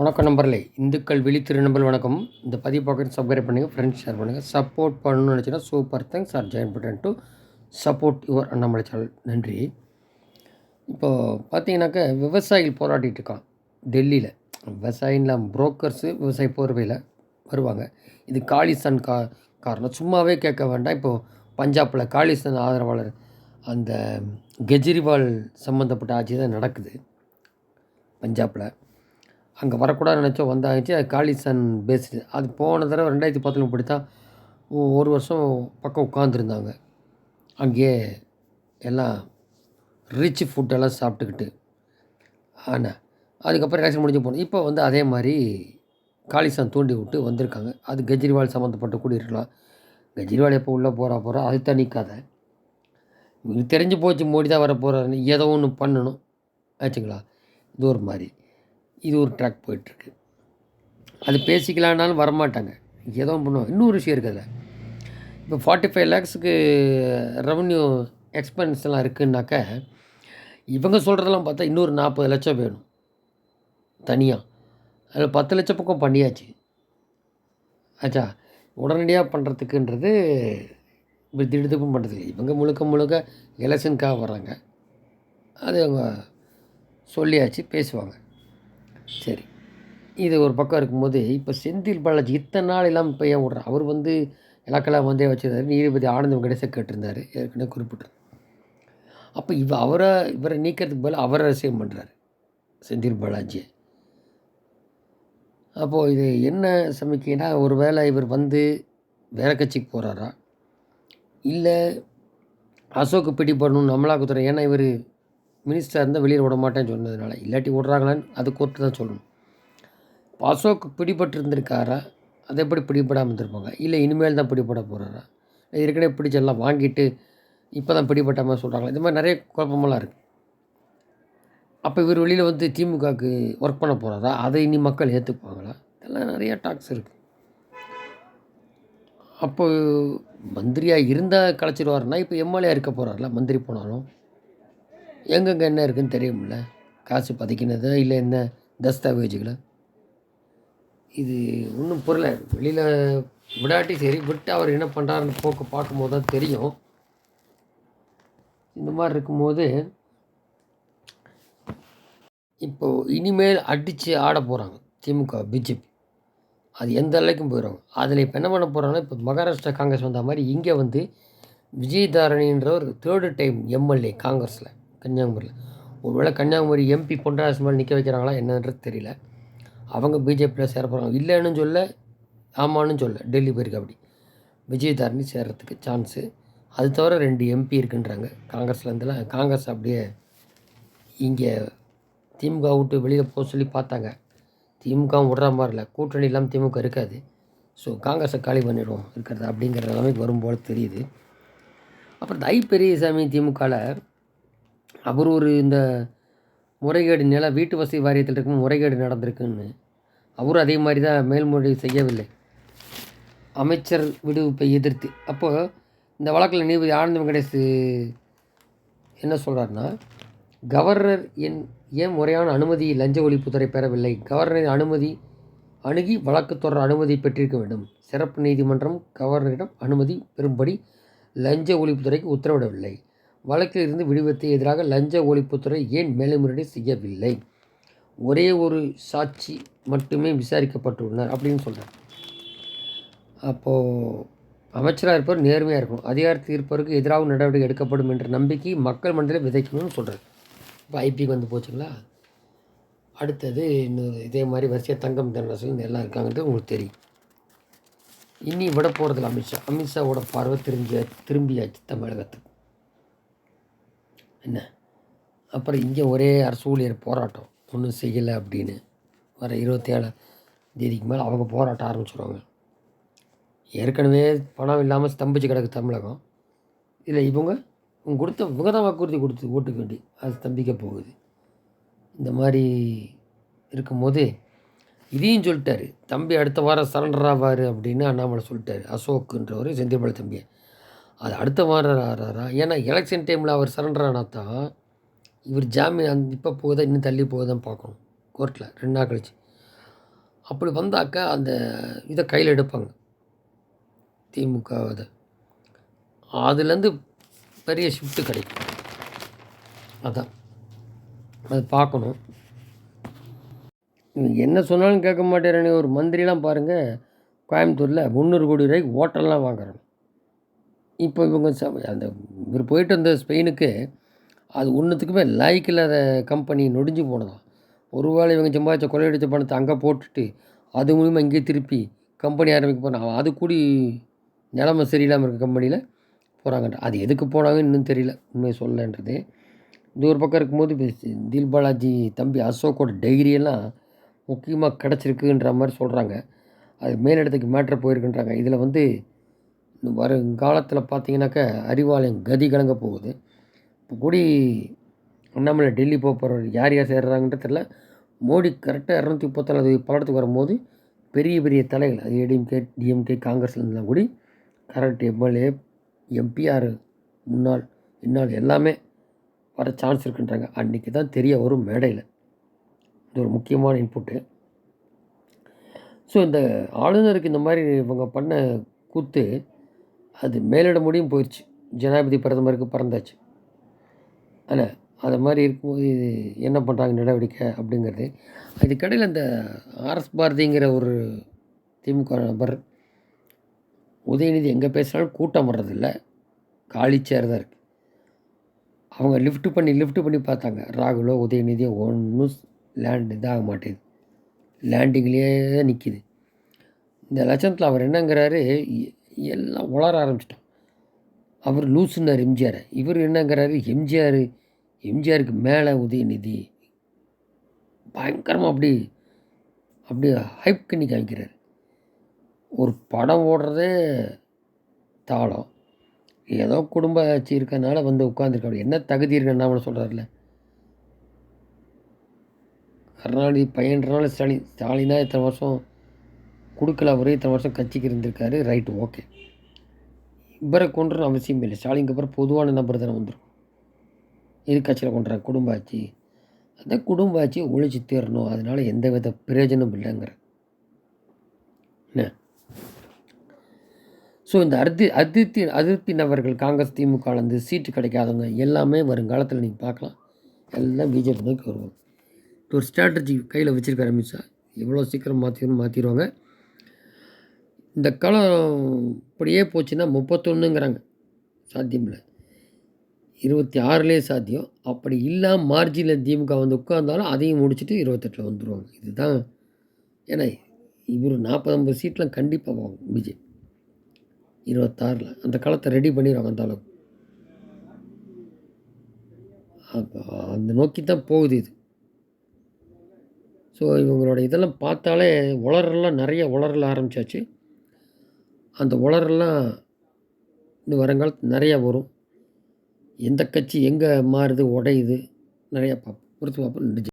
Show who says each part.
Speaker 1: வணக்கம் நம்பர்லே இந்துக்கள் விழி திருநம்பல் வணக்கம். இந்த பதிவு பார்க்குறது சப்ஸ்கிரைப் பண்ணுங்கள் ஃப்ரெண்ட்ஸ் ஷேர் பண்ணுங்கள் சப்போர்ட் பண்ணணும்னு நினச்சின்னா super thanks or join button to support your Annamalai channel நன்றி. இப்போது பார்த்தீங்கன்னாக்கா விவசாயிகள் போராடிட்டு இருக்கான் டெல்லியில். விவசாயிலாம் புரோக்கர்ஸு விவசாய போர்வையில் வருவாங்க. இது காலிஸ்தான் கா காரணம். சும்மாவே கேட்க வேண்டாம். இப்போது பஞ்சாபில் காலிஸ்தான் ஆதரவாளர் அந்த கெஜ்ரிவால் சம்மந்தப்பட்ட ஆட்சி தான் நடக்குது. பஞ்சாபில். அங்கே வரக்கூடாதுன்னு நினச்சோம் வந்தாச்சு. அது காலிசன் பேஸ்டு அது போன தடவை ரெண்டாயிரத்தி பத்தில் இப்படி தான் ஒரு வருஷம் பக்கம் உட்காந்துருந்தாங்க அங்கேயே எல்லாம் ரிச் ஃபுட்டெல்லாம் சாப்பிட்டுக்கிட்டு. ஆனால் அதுக்கப்புறம் எலெக்ஷன் முடிஞ்சு போனோம். இப்போ வந்து அதே மாதிரி காலிஸ்தான் தூண்டி விட்டு வந்திருக்காங்க. அது கெஜ்ரிவால் சம்மந்தப்பட்ட கூட இருக்கலாம் கெஜ்ரிவால் எப்போ உள்ளே போகிறா போகிறா அது தனி கதை தெரிஞ்சு போச்சு மோடி தான் வர போகிறாருன்னு ஏதோ ஒன்று பண்ணணும். ஆச்சுங்களா? இது ஒரு மாதிரி. இது ஒரு ட்ராக் போயிட்டுருக்கு. அது பேசிக்கலான்னாலும் வரமாட்டாங்க. ஏதோ பண்ணுவோம் இன்னொரு விஷயம் இருக்குது அதில். இப்போ ஃபார்ட்டி ஃபைவ் லேக்ஸுக்கு ரெவன்யூ எக்ஸ்பென்ஸ் எல்லாம் இருக்குன்னாக்க இவங்க சொல்கிறதெல்லாம் பார்த்தா இன்னொரு நாற்பது லட்சம் வேணும். தனியாக அதில் பத்து லட்சம் பக்கம் பண்ணியாச்சு. ஆச்சா? உடனடியாக பண்ணுறதுக்குன்றது இப்படி திடுதிப்பும் பண்ணுறது இல்லை இவங்க முழுக்க முழுக்க எலெக்ஷனுக்காக வர்றாங்க. அது அவங்க சொல்லியாச்சு பேசுவாங்க. சரி. இது ஒரு பக்கம் இருக்கும்போது இப்போ செந்தில் பாலாஜி இத்தனை நாள் எல்லாம் இப்போ ஏன் விட்றான் அவர் வந்து இலக்கெல்லாம் வந்தே வச்சிருந்தாரு. நீதிபதி ஆனந்தம் வெங்கடேச கேட்டிருந்தார். ஏற்கனவே குறிப்பிட்டிருந்தார். அப்போ இவ அவரை இவரை நீக்கிறதுக்கு பதிலா அவரை ரசிகம் பண்ணுறாரு செந்தில் பாலாஜியை. அப்போது இது என்ன சமைக்கினா ஒரு வேளை இவர் வந்து வேற கட்சிக்கு போகிறாரா இல்லை அசோக்கு பிடிபடணும் அமலாக்கத்துறை ஏன்னா இவர் மினிஸ்டர் இருந்தால் வெளியில் விட மாட்டேன்னு சொன்னதுனால இல்லாட்டி விடுறாங்களான்னு அது கோர்ட்டு தான் சொல்லணும். இப்போ அசோக் அதை எப்படி பிடிபடாமல் இருந்திருப்பாங்க? இல்லை இனிமேல் தான் பிடிபட போகிறாரா ஏற்கனவே பிடிச்செல்லாம் வாங்கிட்டு இப்போ தான் பிடிபட்ட மாதிரி சொல்கிறாங்களா இது மாதிரி நிறைய குழப்பமெல்லாம் இருக்குது அப்போ இவர் வெளியில் வந்து திமுகவுக்கு ஒர்க் பண்ண போகிறாரா அதை இனி மக்கள் ஏற்றுக்குவாங்களா இதெல்லாம் நிறையா டாக்ஸ் இருக்குது அப்போ மந்திரியாக இருந்தால் கலைச்சிடுவாருன்னா இப்போ எம்எல்ஏ இருக்க போகிறார்ல மந்திரி போனாலும். எங்கெங்கே என்ன இருக்குன்னு தெரியும்ல காசு பதைக்கினதா இல்லை என்ன? தஸ்தாவேஜுகளோ? இது ஒன்றும் புரியல. வெளியில் விடாட்டி சரி விட்டு அவர் என்ன பண்ணுறாருன்னு போக்கு பார்க்கும்போது தான் தெரியும். இந்த மாதிரி இருக்கும்போது இப்போது இனிமேல் அடித்து ஆட போகிறாங்க திமுக பிஜேபி. அது எந்த அளவுக்கும் போயிடுவாங்க அதில் இப்போ என்ன பண்ண போகிறாங்கன்னா இப்போ மகாராஷ்டிரா காங்கிரஸ் வந்த மாதிரி இங்கே வந்து விஜயதாரணின்ற ஒரு தேர்டு டைம் எம்எல்ஏ காங்கிரஸில். கன்னியாகுமரியில். ஒருவேளை கன்னியாகுமரி எம்பி பொன்ராஜ் மேலே நிற்க வைக்கிறாங்களா என்னன்றது தெரியல. அவங்க பிஜேபியில் சேர போகிறாங்க இல்லைன்னு சொல்ல ஆமான்னு சொல்ல டெல்லி போயிருக்கு அப்படி. விஜயதாரணி சேர்கிறதுக்கு சான்ஸு அது தவிர ரெண்டு எம்பி இருக்குன்றாங்க. காங்கிரஸ்லேருந்துலாம் காங்கிரஸ் அப்படியே இங்கே திமுக விட்டு வெளியில் போக சொல்லி பார்த்தாங்க. திமுகவும் விடுற மாதிரி இல்லை. கூட்டணி இல்லாமல் திமுக இருக்காது. ஸோ காங்கிரஸை காலி பண்ணிடுவோம் இருக்கிறது அப்படிங்கிற நிலைமைக்கு போல் தெரியுது. அப்புறம் தை பெரியசாமி திமுகவில் அவர் ஒரு இந்த முறைகேடு நில வீட்டு வசதி வாரியத்தில் இருக்கும் முறைகேடு நடந்திருக்குன்னு. அவரும் அதே மாதிரி தான் மேல்முறை செய்யவில்லை. அமைச்சர் விடுவிப்பை எதிர்த்து. அப்போது இந்த வழக்கில் நீதிபதி ஆனந்த வெங்கடேஷ் என்ன சொல்கிறாருன்னா கவர்னர் என் ஏன் முறையான அனுமதி லஞ்ச ஒழிப்புத்துறை பெறவில்லை? கவர்னரின் அனுமதி அணுகி வழக்கு தொடர அனுமதி பெற்றிருக்க வேண்டும். சிறப்பு நீதிமன்றம் கவர்னரிடம் அனுமதி பெறும்படி லஞ்ச ஒழிப்புத்துறைக்கு உத்தரவிடவில்லை. வழக்கில் இருந்து விடுவித்த எதிராக லஞ்ச ஒழிப்புத்துறை ஏன் மேல்முறையீடு செய்யவில்லை? ஒரே ஒரு சாட்சி மட்டுமே விசாரிக்கப்பட்டுள்ளனர் அப்படின்னு சொல்கிறார் அப்போது அமைச்சராக இருப்பவர் நேர்மையாக இருக்கணும். அதிகாரத்தில் இருப்பவருக்கு எதிராக நடவடிக்கை எடுக்கப்படும் என்ற நம்பிக்கை மக்கள் மனதில் விதைக்கணும்னு சொல்கிறார் இப்போ ஐபிக்கு வந்து போச்சுங்களா? அடுத்தது இன்னும் இதே மாதிரி வரிசையாக தங்கம் தென்னரசன் எல்லாம் இருக்காங்கிறது உங்களுக்கு தெரியும். இனி விட போகிறதில்ல அமித்ஷா. அமித்ஷாவோட பார்வை திரும்பி திரும்பியாச்சு தமிழகத்துக்கு. என்ன? அப்புறம் இங்கே ஒரே அரசு ஊழியர் போராட்டம். ஒன்றும் செய்யலை அப்படின்னு. வர இருபத்தேழாம் தேதிக்கு மேலே அவங்க போராட்டம் ஆரம்பிச்சிடுவாங்க ஏற்கனவே பணம் இல்லாமல் ஸ்தம்பிச்சு கிடக்கு தமிழகம். இல்லை இவங்க இவங்க கொடுத்த இவங்க தான் வாக்குறுதி கொடுத்து ஓட்டுக்கு வேண்டி அது ஸ்தம்பிக்க போகுது. இந்த மாதிரி இருக்கும்போது இதையும் சொல்லிட்டாரு. தம்பி அடுத்த வாரம் சரண்டர் ஆவார் அப்படின்னு அண்ணாமலை சொல்லிட்டாரு. அசோக்குன்றவர் செந்தில்பாள தம்பியை. அது அடுத்த வாரம் ஆறாரா ஏன்னா எலெக்ஷன் டைமில் அவர் சரண்டர் ஆனால் தான் இவர் ஜாமீன் அந்த இப்போ போகுதா இன்னும் தள்ளி போகுதான்னு பார்க்கணும். கோர்ட்டில் ரெண்டு நாள் கழிச்சு. அப்படி வந்தாக்கா அந்த இதை கையில் எடுப்பாங்க. திமுக அதை. அதுலேருந்து பெரிய ஷிஃப்ட்டு கிடைக்கும். அதான். அது பார்க்கணும். என்ன சொன்னாலும் கேட்க மாட்டேறானே ஒரு மந்திரிலாம் பாருங்கள் கோயம்புத்தூரில் முந்நூறு கோடி ரூபாய்க்கு ஹோட்டல்லாம் வாங்குறாங்க இப்போ இவங்க அந்த இவர் போயிட்டு வந்த ஸ்பெயினுக்கு அது ஒன்றுத்துக்குமே லாய்க்கு இல்லாத கம்பெனி நொடிஞ்சு போனதாம். ஒருவேளை இவங்க சம்பாதிச்ச கொள்ளையடித்த பணத்தை அங்கே போட்டுட்டு அது மூலிமா இங்கே திருப்பி கம்பெனி ஆரம்பிக்க போகிறாங்க அது கூடி நிலமை சரியில்லாமல் இருக்க கம்பெனியில் போகிறாங்கன்ற அது எதுக்கு போனாங்கன்னு இன்னும் தெரியல உண்மையை சொல்லன்றது இது ஒரு பக்கம் இருக்கும்போது தில் பாலாஜி தம்பி அசோக்கோட டைரியெல்லாம் முக்கியமாக கிடச்சிருக்குன்ற மாதிரி சொல்கிறாங்க அது மேலிடத்துக்கு மேட்ரு போயிருக்குன்றாங்க. இதில் வந்து வருங்காலத்தில் பார்த்தீங்கன்னாக்க அறிவாலயம் கதி கலங்க போகுது. இப்போ கூடி அண்ணாமலை டெல்லி போக போகிறவர் யார் யார் சேர்றாங்கன்றது தெரியல. மோடி கரெக்டாக இரநூத்தி முப்பத்தாலு பல்லடத்துக்கு வரும்போது பெரிய பெரிய தலைகள் அது ஏடிஎம்கே டிஎம்கே காங்கிரஸ்லேருந்துலாம் கூடி கரெக்ட் எம்எல்ஏ எம்பிஆர் முன்னாள் இந்நாள் எல்லாமே வர சான்ஸ் இருக்குன்றாங்க. அன்றைக்கி தான் தெரிய வரும் மேடையில். இது ஒரு முக்கியமான இன்புட்டு. ஸோ இந்த ஆளுநருக்கு இந்த மாதிரி இவங்க பண்ண கூத்து அது மேலிட முடியும் போயிடுச்சு ஜனாதிபதி பிரதமருக்கு பறந்தாச்சு. ஆனால் அது மாதிரி இருக்கும்போது இது என்ன பண்ணுறாங்க நடவடிக்கை அப்படிங்கிறது. அதுக்கடையில் இந்த ஆர்எஸ் பாரதிங்கிற ஒரு திமுக நபர் உதயநிதி எங்கே பேசினாலும் கூட்டம் வர்றதில்ல. காலி சேர் தான் இருக்குது அவங்க லிஃப்ட் பண்ணி லிஃப்ட் பண்ணி பார்த்தாங்க. ராகுலோ உதயநிதியோ ஒன்றும் லேண்ட் இதாக மாட்டேங்குது. லேண்டிங்லேயே நிற்கிது இந்த லட்சணத்தில் அவர் என்னங்கிறாரு எல்லாம் உளர ஆரம்பிச்சிட்டோம். அவர் லூசுனார் எம்ஜிஆர். இவர் என்னங்கிறாரு? எம்ஜிஆர் எம்ஜிஆருக்கு மேலே உதயநிதி பயங்கரமாக அப்படி அப்படி ஹைப் பண்ணி காமிக்கிறார் ஒரு படம் ஓடுறதே தாளம். ஏதோ குடும்ப ஆட்சி இருக்கனால வந்து உட்காந்துருக்காரு என்ன தகுதி இருக்குன்னு அண்ணாமலை சொல்கிறாருல கருணாநிதி பையன்றனால ஸ்டாலின் ஸ்டாலினா இத்தனை வருஷம் கொடுக்கல அவரே இத்தனை வருஷம் கட்சிக்கு இருந்திருக்காரு. ரைட்டு ஓகே இவரை கொண்டுற அவசியம் இல்லை. ஸ்டாலினுக்கு அப்புறம் பொதுவான நபர் தானே வந்துடும் இது கட்சியில் கொண்டுறாங்க குடும்ப ஆட்சி அந்த குடும்ப ஆட்சியை ஒழிச்சு தீரணும். அதனால எந்த வித பிரயோஜனமும் இல்லைங்கிற. என்ன? ஸோ இந்த அதி அதிருப்தி அதிருப்தி நபர்கள் காங்கிரஸ் திமுகலேருந்து சீட்டு கிடைக்காதவங்க எல்லாமே வருங்காலத்தில் நீங்கள் பார்க்கலாம். எல்லாம் பிஜேபி தான் வருவாங்க. ஒரு ஸ்ட்ராட்டஜி கையில் வச்சுருக்காரு அமித்ஷா. எவ்வளோ சீக்கிரம் மாற்றிடணும் மாற்றிடுவாங்க இந்த காலம் இப்படியே போச்சுன்னா முப்பத்தொன்றுங்கிறாங்க சாத்தியம் இல்லை இருபத்தி ஆறுலேயே சாத்தியம். அப்படி இல்லாமல் மார்ஜினில் திமுக வந்து உட்கார்ந்தாலும் அதையும் முடிச்சுட்டு இருபத்தெட்டில் வந்துடுவாங்க இதுதான் ஏன்னா இவர் நாற்பது ஐம்பது சீட்லாம் கண்டிப்பாக வாங்கும் பிஜேபி இருபத்தாறில். அந்த காலத்தை ரெடி பண்ணிடுவாங்க அந்த அளவுக்கு. அப்போ அந்த நோக்கி தான் போகுது இது. ஸோ இவங்களோட இதெல்லாம் பார்த்தாலே உளறலாம் நிறைய உளரல ஆரம்பிச்சாச்சு. அந்த உலரெல்லாம் இன்னும் வருங்காலத்து நிறையா வரும். எந்த கட்சி எங்கே மாறுது உடையுது நிறையா பார்ப்போம். பொறுத்து பார்ப்போம். நன்றி.